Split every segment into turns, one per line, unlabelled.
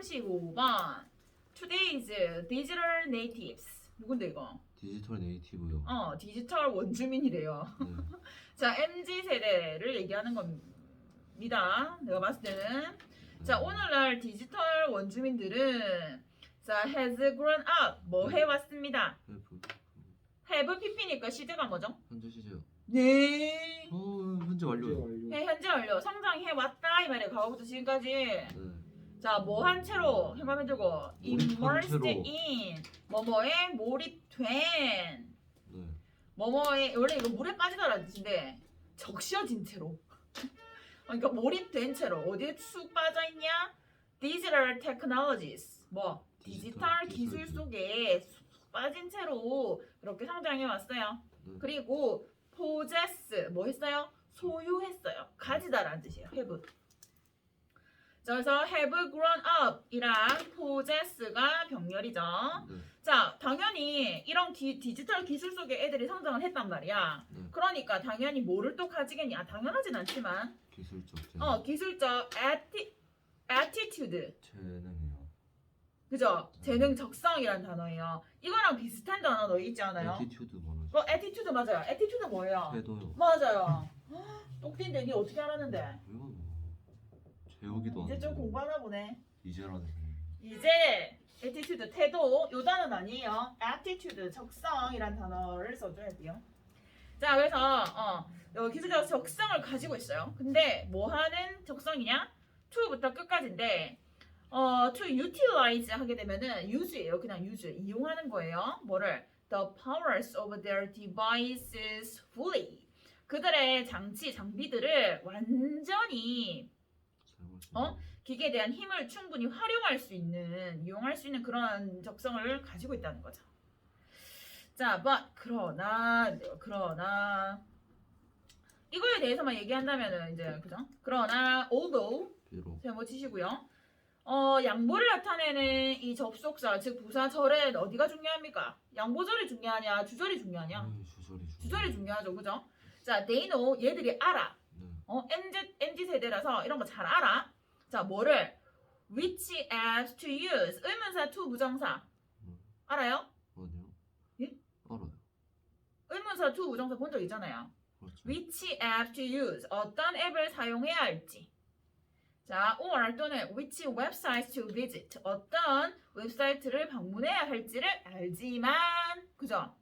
35번 Today's Digital Natives 누군데 이거?
디지털 네이티브요.
어 디지털 원주민이래요.
네.
자 MZ 세대를 얘기하는 겁니다. 내가 봤을 때는 자 오늘날 디지털 원주민들은 자 has grown up 뭐 해 왔습니다.
헬프.
have pp니까 시제가 뭐죠?
현재 시제요.
네.
어 현재 완료요.
네, 현재 완료 성장해 왔다 이 말이에요. 과거부터 지금까지.
네.
자, 뭐 한 채로 현관면 들고
몰입한
immersed
채로.
in 뭐뭐에 몰입된
네.
뭐뭐에 원래 이거 물에 빠지다라는 뜻인데 적셔진 채로. 그러니까 몰입된 채로 어디에 쑥 빠져 있냐? Digital technologies 뭐 디지털
디지털
기술
기술.
속에 쑥 빠진 채로 이렇게 성장해 왔어요.
네.
그리고 possess 뭐 했어요? 소유했어요. 가지다라는 뜻이에요. have. 자, 그래서 have grown up 이랑 possess가 병렬이죠.
네.
자, 당연히 이런 디, 디지털 기술 속에 애들이 성장을 했단 말이야.
네.
그러니까 당연히 뭐를 또 가지겠냐? 당연하진 않지만,
기술적 재능.
어, 기술적 atti, attitude.
재능이요.
그죠? 재능 적성이란 단어예요. 이거랑 비슷한 단어 너 있지 않아요?
애티튜드 뭐는?
어, attitude 맞아요. attitude 뭐예요?
태도요.
맞아요. 똑띠인데 니 어떻게 알았는데?
이거 뭐 재우기도
이제
안
좀. 공부하나 보네.
이제라는.
이제 attitude 태도 요 단어는 아니에요. attitude 적성이란 단어를 써줘야 돼요. 자 그래서 어 여기 기술적 적성을 가지고 있어요. 근데 뭐 하는 적성이냐? to부터 끝까지인데 어 to utilize 하게 되면은 use예요. 그냥 use 이용하는 거예요. 뭐를 the powers of their devices fully 그들의 장치 장비들을 완전히 어? 기계에 대한 힘을 충분히 활용할 수 있는, 이용할 수 있는 그런 적성을 가지고 있다는 거죠. 자, but 그러나 그러나 이거에 대해서만 얘기한다면은 이제 그죠? 그러나 although. 제목 치시고요. 어, 양보를 나타내는 이 접속사, 즉 부사절은 어디가 중요합니까? 양보절이 중요하냐, 주절이 중요하냐?
주.
주절이 중요하죠, 그죠? 자, they know 얘들이 알아.
네.
어, MZ, MZ 세대라서 이런 거 잘 알아. 자, 뭐를? Which apps to use? 의문사 to 부정사.
음.
알아요?
아니요.
예?
알아요.
의문사 to 부정사 본 적 있잖아요.
그렇죠.
Which app to use? 어떤 앱을 사용해야 할지. 자, or 또는 which websites to visit? 어떤 웹사이트를 방문해야 할지를 알지만, 그죠?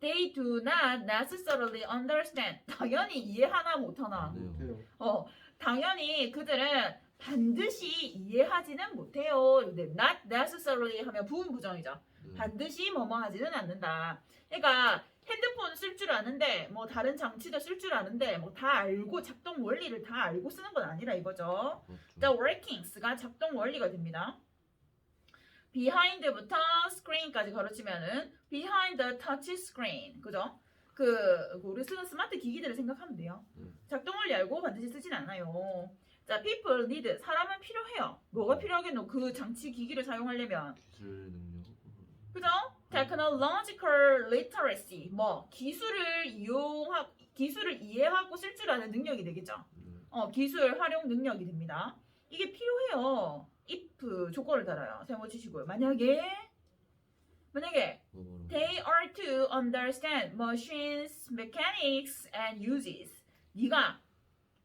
네.
They do not necessarily understand. 당연히 이해하나 못하나.
네.
못해요.
어, 당연히 그들은 반드시 이해하지는 못해요. 근데 not necessarily 하면 부분 부정이죠.
네.
반드시 뭐뭐 하지는 않는다. 그러니까 핸드폰 쓸 줄 아는데 뭐 다른 장치도 쓸 줄 아는데 뭐 다 알고 작동 원리를 다 알고 쓰는 건 아니라 이거죠.
그렇죠.
The workings가 작동 원리가 됩니다. Screen까지 가르치면은 behind the touch screen 그죠? 그 우리 쓰는 스마트 기기들을 생각하면 돼요.
네.
작동 원리 알고 반드시 쓰진 않아요. 자, people need 사람은 필요해요. 뭐가 필요하겠노? 그 장치 기기를 사용하려면
기술 능력.
그죠? technological literacy 뭐 기술을 이용하 기술을 이해하고 쓸 줄 아는 능력이 되겠죠.
네.
어, 기술 활용 능력이 됩니다. 이게 필요해요. If 조건을 달아요. 세모 치시고요. 만약에 만약에 they are to understand machines, mechanics and uses. 네가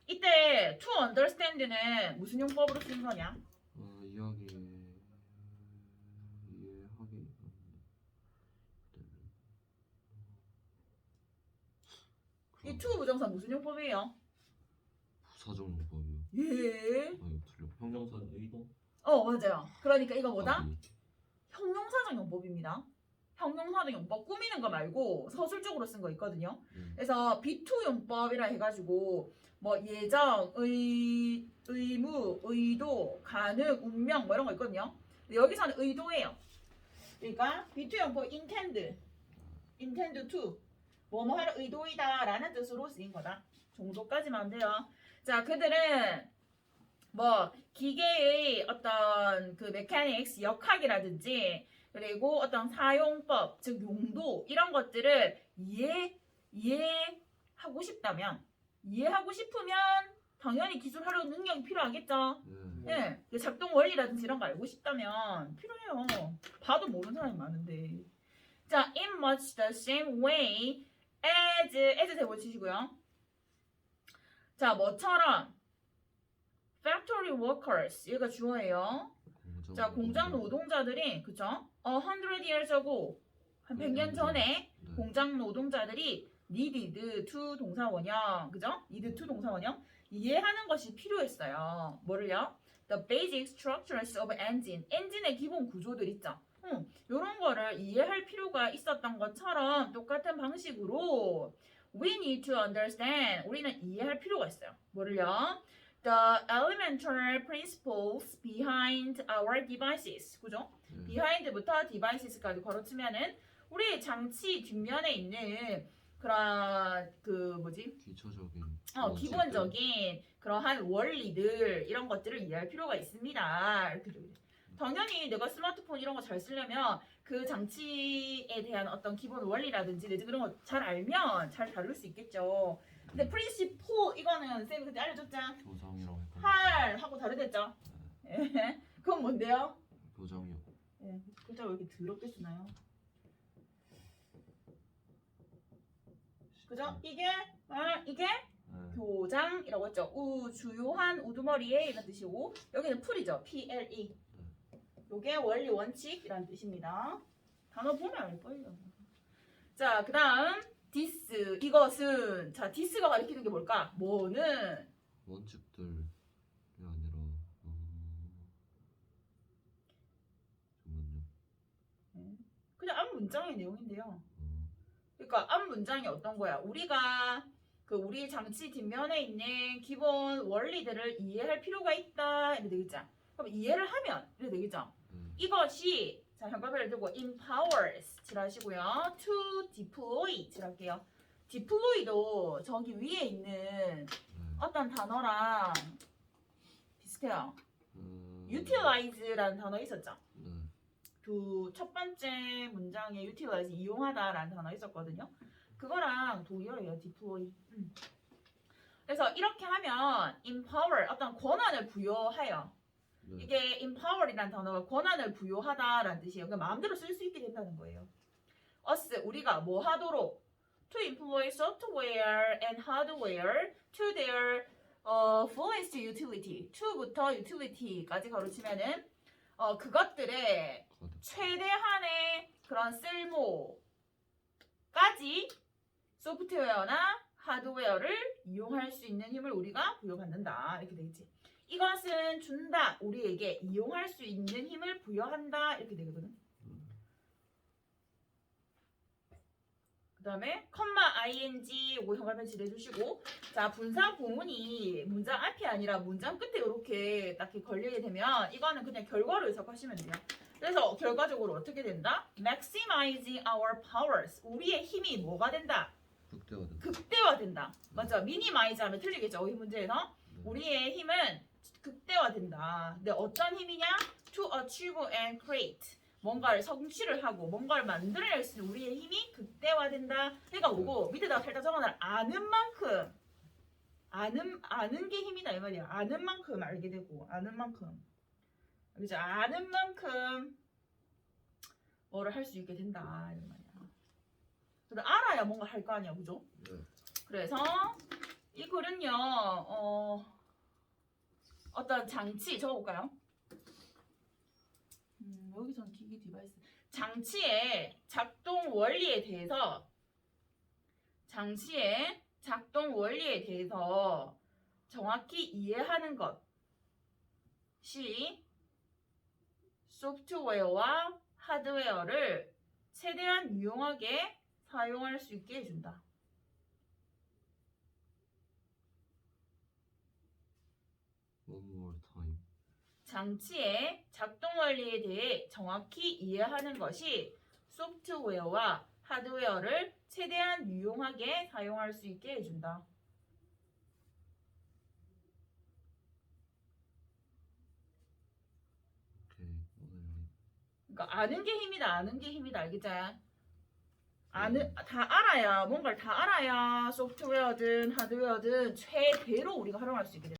이때 to understand는 무슨 용법으로 쓰는 거냐?
어, 이야기 이해하기
이 to 부정사 무슨 용법이에요?
부사적 용법이요.
예.
아 이거 틀려. 형용사는 의도.
어 맞아요. 그러니까 이거 뭐다?
아, 예.
형용사적 용법입니다. 형용사적 용법 꾸미는 거 말고 서술적으로 쓴 거 있거든요.
음.
그래서 비투 용법이라 해가지고 뭐 예정, 의, 의무, 의도, 가능, 운명 뭐 이런 거 있거든요. 근데 여기서는 의도예요. 그러니까 비투 용법 intend, intend to 뭐뭐 하는 의도이다라는 뜻으로 쓰인 거다. 정도까지만 돼요. 자, 그들은 뭐 기계의 어떤 그 메카닉스 역학이라든지 그리고 어떤 사용법 즉 용도 이런 것들을 이해 이해하고 싶다면 이해하고 싶으면 당연히 기술하려는 능력이 필요하겠죠.
네.
예, 작동 원리라든지 이런 거 알고 싶다면 필요해요. 봐도 모르는 사람이 많은데. 자, in much the same way as as 대본 치시고요. 자, 뭐처럼 factory workers 얘가 주어예요.
공장
자, 공장 노동자들이 그죠? 어, 100 years ago 한 100년 전에
네.
공장 노동자들이 needed to 동사원형 그죠? needed to 동사원형 이해하는 것이 필요했어요. 뭐를요? The basic structures of engine. 엔진의 기본 구조들 있죠. 음, 이런 거를 이해할 필요가 있었던 것처럼 똑같은 방식으로 we need to understand. 우리는 이해할 필요가 있어요. 뭐를요? The elementary principles behind our devices. 그죠?
네.
behind부터 devices까지 걸어치면은 우리 장치 뒷면에 있는 그런 그 뭐지?
기초적인
어,
원칙들.
기본적인 그러한 원리들 이런 것들을 이해할 필요가 있습니다. 이렇게 있어요. 당연히 내가 스마트폰 이런 거 잘 쓰려면 그 장치에 대한 어떤 기본 원리라든지 그런 거 잘 알면 잘 다룰 수 있겠죠. 근데 프린시 포 이거는 쌤이 그때 알려줬잖아.
교정이라고 했거든요.
할 하고 다르댔죠. 예. 그건 뭔데요?
교정이요.
예. 글자 왜 이렇게 더럽게 쓰나요? 그죠? 이게 아, 이게
네.
교장이라고 했죠. 우 주요한 우두머리에 이런 뜻이고 여기는 풀이죠. P L E. 요게 원리 원칙이라는 뜻입니다. 단어 보면 알 거예요. 자, 그다음 디스 이것은 자 디스가 가리키는 게 뭘까? 뭐는
원칙들이 아니라 어... 잠깐만요.
그냥 앞 문장의 내용인데요.
어...
그러니까 앞 문장이 어떤 거야? 우리가 그 우리 장치 뒷면에 있는 기본 원리들을 이해할 필요가 있다 이래 되겠죠. 그럼 이해를 하면 이래 되겠죠.
네.
이것이 자 형광펜을 들고 empowers 칠하시고요. to deploy 칠할게요. deploy도 저기 위에 있는
네.
어떤 단어랑 비슷해요.
음...
utilize라는 단어 있었죠.
네.
그첫 번째 문장에 utilize 이용하다라는 단어 있었거든요. 그거랑 동일해요. deploy. 음. 그래서 이렇게 하면 empower 어떤 권한을 부여하여
네.
이게 empower이라는 단어가 권한을 부여하다라는 뜻이에요. 그러니까 마음대로 쓸 수 있게 된다는 거예요. us 우리가 뭐 하도록 to employ software and hardware to their 어, fullest utility. to부터 utility까지 가로치면은 어, 그것들의. 최대한의 그런 쓸모까지 소프트웨어나 하드웨어를 이용할 수 있는 힘을 우리가 부여받는다 이렇게 되겠지. 이것은 준다 우리에게 이용할 수 있는 힘을 부여한다 이렇게 되거든. 그다음에 컴마 ing 요거 현관면 칠해주시고 자 분사 부문이 문장 앞이 아니라 문장 끝에 이렇게 딱 이렇게 걸리게 되면 이거는 그냥 결과로 해석하시면 돼요. 그래서 결과적으로 어떻게 된다? Maximizing our powers 우리의 힘이 뭐가 된다?
극대화된.
극대화된다. 맞죠? 미니마이즈 하면 틀리겠죠. 이 문제에서
네.
우리의 힘은 극대화된다. 근데 어떤 힘이냐? To achieve and create. 뭔가를 성취를 하고 뭔가를 만들어낼 수 있는 우리의 힘이 극대화된다. 그러니까 뭐고 밑에다가 살짝 적어놔. 아는 만큼 아는 아는 게 힘이다 이 말이야. 아는 만큼 알게 되고 아는 만큼 그죠? 아는 만큼 뭐를 할 수 있게 된다 이 말이야. 근데 알아야 뭔가 할 거 아니야, 그죠?
네.
그래서 이 글은요, 어, 어떤 장치 적어볼까요? 음, 여기선 기기 디바이스 장치의 작동 원리에 대해서 장치의 작동 원리에 대해서 정확히 이해하는 것이 소프트웨어와 하드웨어를 최대한 유용하게 사용할 수 있게 해준다.
One more time.
장치의 작동 원리에 대해 정확히 이해하는 것이 소프트웨어와 하드웨어를 최대한 유용하게 사용할 수 있게 해준다.
여기.
그러니까 아는 게 힘이다. 아는 게 힘이다. 알겠지? 아는 다 알아야 뭔가를 다 알아야 소프트웨어든 하드웨어든 최대로 우리가 활용할 수 있게 돼.